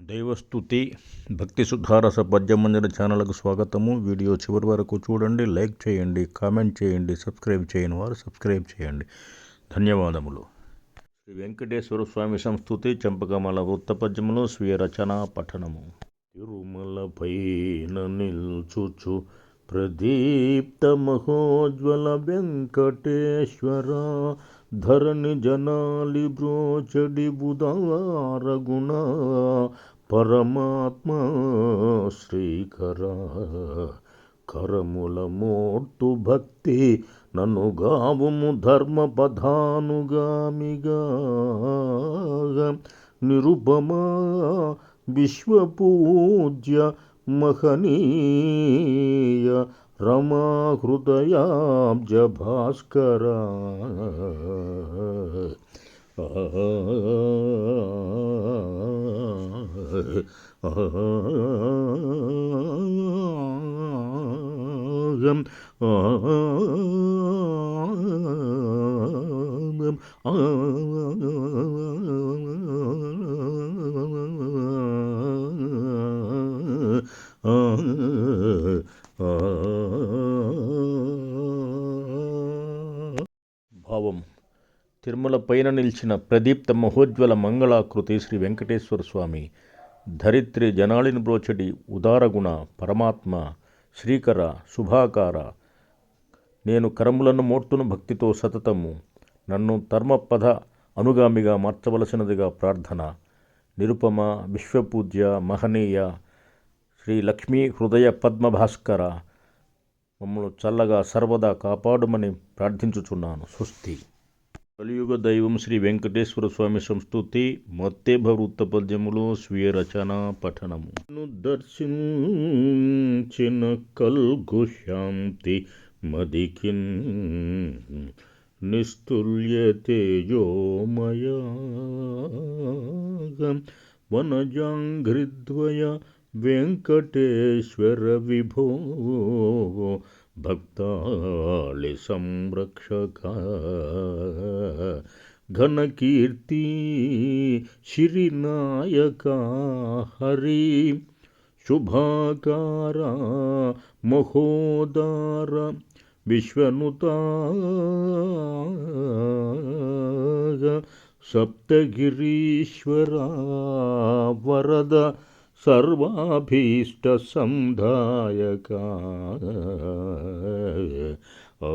దైవస్థుతి భక్తి సుధారస పద్యమంజన ఛానల్కు స్వాగతము. వీడియో చివరి వరకు చూడండి లైక్ చేయండి కామెంట్ చేయండి సబ్స్క్రైబ్ చేయని వారు సబ్స్క్రైబ్ చేయండి. ధన్యవాదములు. శ్రీ వెంకటేశ్వర స్వామి సంస్థుతి చంపకమల వృత్త పద్యములు స్వీయ రచన పఠనము. తిరుమల పైన నిల్చుచు ప్రదీప్త మహోజ్వల వెంకటేశ్వర ధరణి జనాలి బ్రోచడి బుధవారగుణ పరమాత్మ శ్రీకర కరముల మోట్టు భక్తి నన్ను గావుము ధర్మ పధానుగామిగా నిరుపమా విశ్వపూజ్య మహనీయ रमाहृदयाब्जभास्कर ஆகம் ஆகம் ஆ భావం తిరుమల పైన నిలిచిన ప్రదీప్త మహోజ్వల మంగళాకృతి శ్రీ వెంకటేశ్వర స్వామి. ధరిత్రి జనాళిని బ్రోచడి ఉదారగుణ పరమాత్మ శ్రీకర శుభాకార నేను కరములను మోర్తును భక్తితో సతతము. నన్ను ధర్మపథ అనుగామిగా మార్చవలసినదిగా ప్రార్థన. నిరుపమ విశ్వపూజ్య మహనీయ శ్రీ లక్ష్మీ హృదయ పద్మభాస్కర. మమ్మల్ని చల్లగా సర్వదా కాపాడుమని ప్రార్థించుచున్నాను. స్వస్తి. కలియుగ దైవం శ్రీ వెంకటేశ్వర స్వామి సంస్థుతి మత్తేభ వృత్త పద్యములు స్వీయ రచన పఠనము. దర్శించిన కల్గు శాంతి మదికిన్ నిస్తుల్య తేజోమయ వనజాంఘ్రిద్వయ वेङ्कटेश्वर विभो भक्तालिसंरक्षक घनकीर्ति श्रीनायका हरि शुभाकार महोदार विश्वनुता सप्तगिरीश्वरा वरद സർവാഭീഷ്ടസംധായക ആ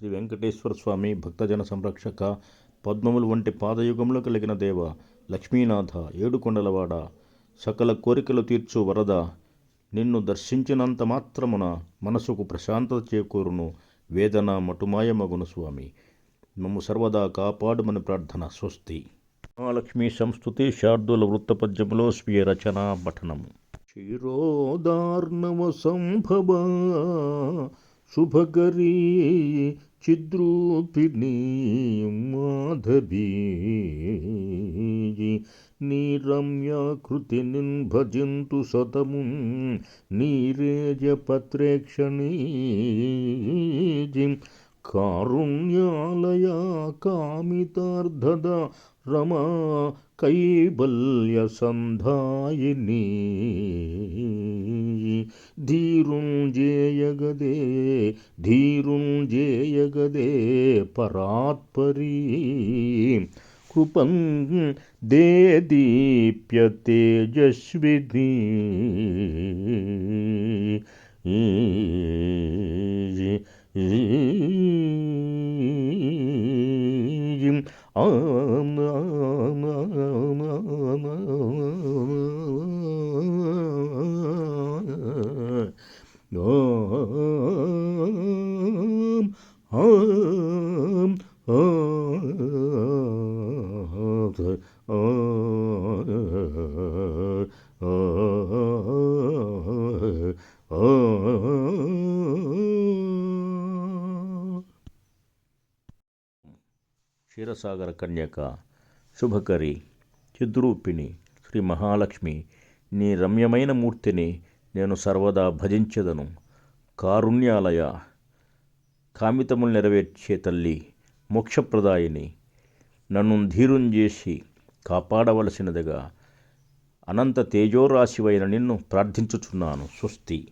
శ్రీ వెంకటేశ్వర స్వామి భక్తజన సంరక్షక పద్మములు వంటి పాదయుగంలో కలిగిన దేవ లక్ష్మీనాథ ఏడుకొండలవాడ. సకల కోరికలు తీర్చు వరద నిన్ను దర్శించినంత మాత్రమున మనసుకు ప్రశాంతత చేకూరును. వేదన మటుమాయమగును స్వామి. మమ్ము సర్వదా కాపాడుమని ప్రార్థన స్వస్తి. మహాలక్ష్మి సంస్థుతి శార్దుల వృత్తపద్యములో స్వీయ రచన పఠనము. క్షీరోదార్ణవ సంభవ శుభకరీ చిద్రూపిణీ మాధవీ నీ రమ్యాకృతి భజంతు సతము నీరేజపత్రేక్షణీ కారుణ్యాలయ కామితార్థద రమా కైబల్య సంధాయినీ ಧೀರುಂಜೇಯಗದೆ ಧೀರುಂಜೇಯಗದೆ ಪರಾತ್ಪರಿ कृपं देदीप्यतेजस्विनी आम आम आम आम आम Om, om, om, క్షీరసాగర కన్యక శుభకరి చిద్రూపిణి శ్రీ మహాలక్ష్మి నీ రమ్యమైన మూర్తిని నేను సర్వదా భజించెదను. కారుణ్యాలయ కామితములు నెరవేర్చే తల్లి మోక్షప్రదాయిని నన్ను ధీరుం చేసి కాపాడవలసినదిగా అనంత తేజోరాశివైన నిన్ను ప్రార్థించుచున్నాను. స్వస్తి.